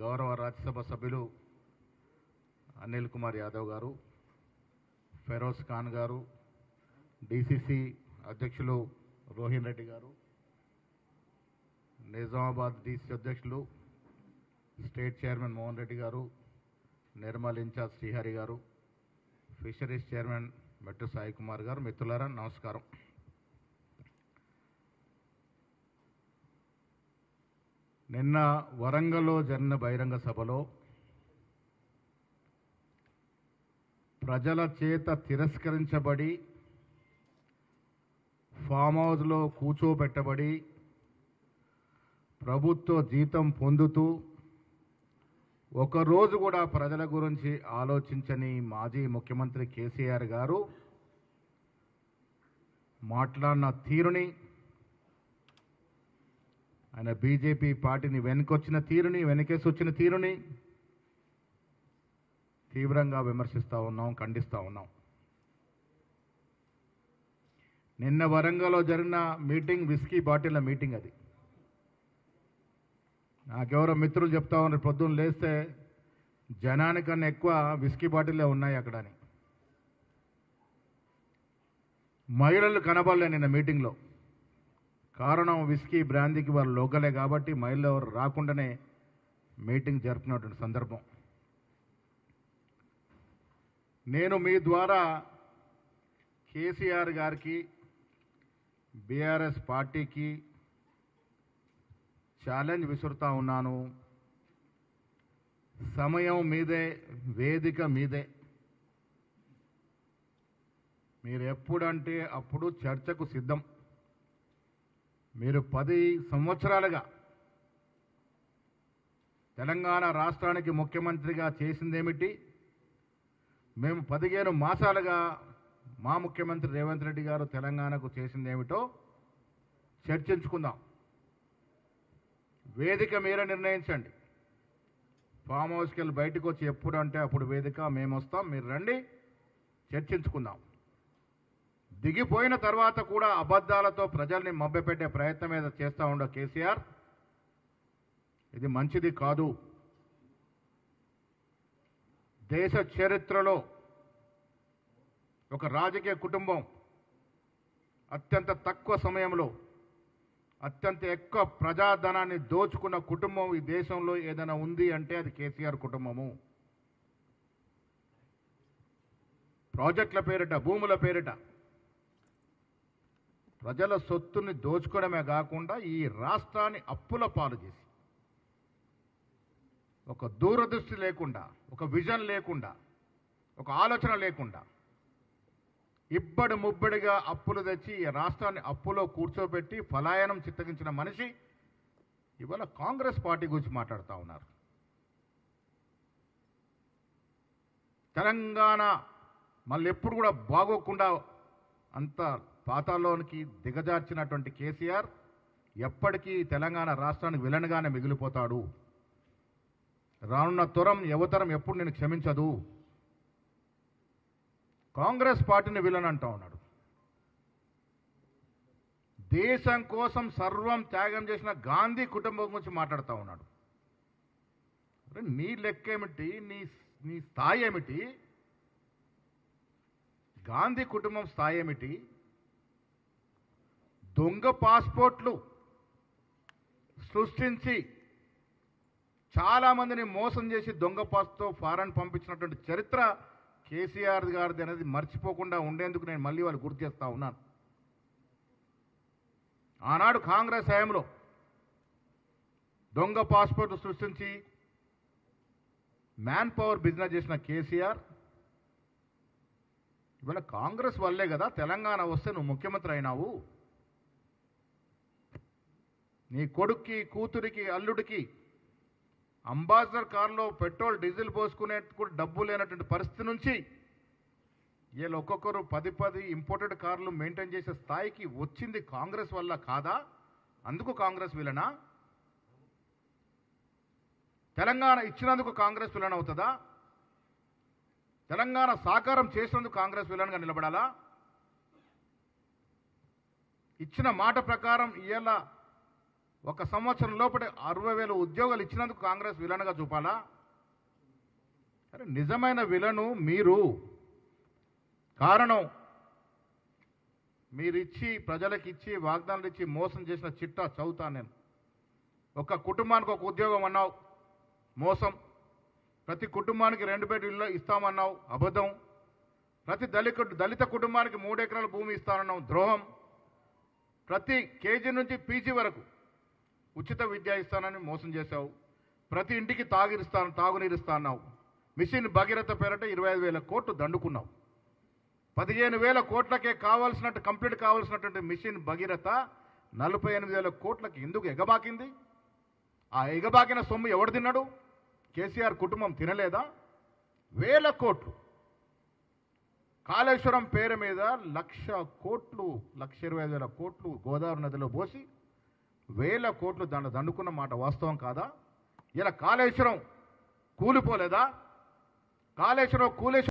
గౌరవ రాజ్యసభ సభ్యులు అనిల్ కుమార్ యాదవ్ గారు ఫెరోజ్ ఖాన్ గారు డిసిసి అధ్యక్షులు రోహిన్ రెడ్డి గారు నిజామాబాద్ డిసిసి అధ్యక్షులు state chairman Mohan Reddy garu Nirmal incharge Srihari గారు ఫిషరీస్ చైర్మన్ మెట్టు సాయి కుమార్ గారు. మిత్రులారా నమస్కారం. నిన్న వరంగల్లో జరిగిన బహిరంగ సభలో ప్రజల చేత తిరస్కరించబడి ఫామ్ హౌస్లో కూర్చోబెట్టబడి ప్రభుత్వ జీతం పొందుతూ ఒకరోజు కూడా ప్రజల గురించి ఆలోచించని మాజీ ముఖ్యమంత్రి కేసీఆర్ గారు మాట్లాడిన తీరుని ఆయన బీజేపీ పార్టీని వెనుకొచ్చిన తీరుని వెనకేసి వచ్చిన తీరుని తీవ్రంగా విమర్శిస్తూ ఉన్నాం ఖండిస్తూ ఉన్నాం. నిన్న వరంగల్లో జరిగిన మీటింగ్ విస్కీ బాటిల్ల మీటింగ్ అది. నాకెవరో మిత్రులు చెప్తా ఉన్నారు పొద్దున్న లేస్తే జనానికన్నా ఎక్కువ విస్కీ బాటిల్లే ఉన్నాయి అక్కడ అని మహిళలు కనబడలే నిన్న మీటింగ్లో. కారణం విస్కీ బ్రాందీకి వారు లోకలే కాబట్టి మహిళలు ఎవరు రాకుండానే మీటింగ్ జరుపుకున్నటువంటి సందర్భం. నేను మీ ద్వారా కేసీఆర్ గారికి బీఆర్ఎస్ పార్టీకి ఛాలెంజ్ విసురుతా ఉన్నాను. సమయం మీదే వేదిక మీదే. మీరు ఎప్పుడంటే అప్పుడు చర్చకు సిద్ధం. మీరు పది సంవత్సరాలుగా తెలంగాణ రాష్ట్రానికి ముఖ్యమంత్రిగా చేసిందేమిటి? మేము పదిహేను మాసాలుగా మా ముఖ్యమంత్రి రేవంత్ రెడ్డి గారు తెలంగాణకు చేసిందేమిటో చర్చించుకుందాం. వేదిక మీరే నిర్ణయించండి. ఫామ్ హౌస్కి వెళ్ళి బయటకు వచ్చి ఎప్పుడు అంటే అప్పుడు వేదిక మేము వస్తాం మీరు రండి చర్చించుకుందాం. దిగిపోయిన తర్వాత కూడా అబద్ధాలతో ప్రజల్ని మభ్యపెట్టే ప్రయత్నం మీద చేస్తూ ఉండ కేసీఆర్. ఇది మంచిది కాదు. దేశ చరిత్రలో ఒక రాజకీయ కుటుంబం అత్యంత తక్కువ సమయంలో అత్యంత ఎక్కువ ప్రజాధనాన్ని దోచుకున్న కుటుంబం ఈ దేశంలో ఏదైనా ఉంది అంటే అది కేసీఆర్ కుటుంబము. ప్రాజెక్టుల పేరిట భూముల పేరిట ప్రజల సొత్తుని దోచుకోవడమే కాకుండా ఈ రాష్ట్రాన్ని అప్పుల పాలు చేసి ఒక దూరదృష్టి లేకుండా ఒక విజన్ లేకుండా ఒక ఆలోచన లేకుండా ఇబ్బడి ముబ్బడిగా అప్పులు తెచ్చి ఈ రాష్ట్రాన్ని అప్పులో కూర్చోబెట్టి పలాయనం చిత్తగించిన మనిషి ఇవాళ కాంగ్రెస్ పార్టీ గురించి మాట్లాడుతూ ఉన్నారు. తెలంగాణ మళ్ళీ ఎప్పుడు కూడా బాగోకుండా అంత పాతాల్లోనికి దిగజార్చినటువంటి కేసీఆర్ ఎప్పటికీ తెలంగాణ రాష్ట్రానికి విలన్గానే మిగిలిపోతాడు. రానున్న తరం యువతరం ఎప్పుడు నేను క్షమించదు. కాంగ్రెస్ పార్టీని విలన్ అంటా ఉన్నాడు. దేశం కోసం సర్వం త్యాగం చేసిన గాంధీ కుటుంబం గురించి మాట్లాడుతూ ఉన్నాడు. నీ లెక్క ఏమిటి నీ నీ స్థాయి ఏమిటి? గాంధీ కుటుంబం స్థాయి ఏమిటి? దొంగ పాస్పోర్ట్లు సృష్టించి చాలామందిని మోసం చేసి దొంగ పాస్తో ఫారెన్ పంపించినటువంటి చరిత్ర కేసీఆర్ గారిది అనేది మర్చిపోకుండా ఉండేందుకు నేను మళ్ళీ వాళ్ళు గుర్తు చేస్తా ఉన్నాను. ఆనాడు కాంగ్రెస్ హయాంలో దొంగ పాస్పోర్ట్ సృష్టించి మ్యాన్ పవర్ బిజినెస్ చేసిన కేసీఆర్ ఇవాళ కాంగ్రెస్ వల్లే కదా తెలంగాణ వస్తే నువ్వు ముఖ్యమంత్రి అయినావు. నీ కొడుక్కి కూతురికి అల్లుడికి అంబాసిడర్ కారులో పెట్రోల్ డీజిల్ పోసుకునే కూడా డబ్బు లేనటువంటి పరిస్థితి నుంచి వీళ్ళు ఒక్కొక్కరు పది పది ఇంపోర్టెడ్ కార్లు మెయింటైన్ చేసే స్థాయికి వచ్చింది కాంగ్రెస్ వల్ల కాదా? అందుకు కాంగ్రెస్ విలనా తెలంగాణ ఇచ్చినందుకు కాంగ్రెస్ విలన్ అవుతుందా? తెలంగాణ సాకారం చేసినందుకు కాంగ్రెస్ విలన్గా నిలబడాలా? ఇచ్చిన మాట ప్రకారం ఇలా ఒక సంవత్సరం లోపల అరవై వేల ఉద్యోగాలు ఇచ్చినందుకు కాంగ్రెస్ విలన్గా చూపాలా? అరే నిజమైన విలను మీరు. కారణం మీరిచ్చి ప్రజలకు ఇచ్చి వాగ్దానాలు ఇచ్చి మోసం చేసిన చిట్టా చదువుతాను నేను. ఒక కుటుంబానికి ఒక ఉద్యోగం అన్నావు మోసం. ప్రతి కుటుంబానికి రెండు బెడ్ ఇల్లు ఇస్తామన్నావు అబద్ధం. ప్రతి దళిత దళిత కుటుంబానికి మూడు ఎకరాల భూమి ఇస్తానన్నావు ద్రోహం. ప్రతి కేజీ నుంచి పీజీ వరకు ఉచిత విద్య ఇస్తానని మోసం చేశావు. ప్రతి ఇంటికి తాగిరిస్తాను తాగునీరు ఇస్తాన్నావు మిషన్ భగీరథ పేరట ఇరవై ఐదు వేల కోట్లు దండుకున్నావు. పదిహేను వేల కోట్లకే కావాల్సినట్టు కంప్లీట్ కావాల్సినటువంటి మిషన్ భగీరథ నలభై ఎనిమిది వేల కోట్లకి ఎందుకు ఎగబాకింది? ఆ ఎగబాకిన సొమ్ము ఎవడు తిన్నాడు? కేసీఆర్ కుటుంబం తినలేదా? వేల కోట్లు. కాళేశ్వరం పేరు మీద లక్ష కోట్లు లక్ష ఇరవై ఐదు వేల కోట్లు గోదావరి నదిలో పోసి వేల కోట్లు దాన్ని దండుకున్న మాట వాస్తవం కాదా? ఇలా కాళేశ్వరం కూలిపోలేదా? కాళేశ్వరం కూలేశ్వరం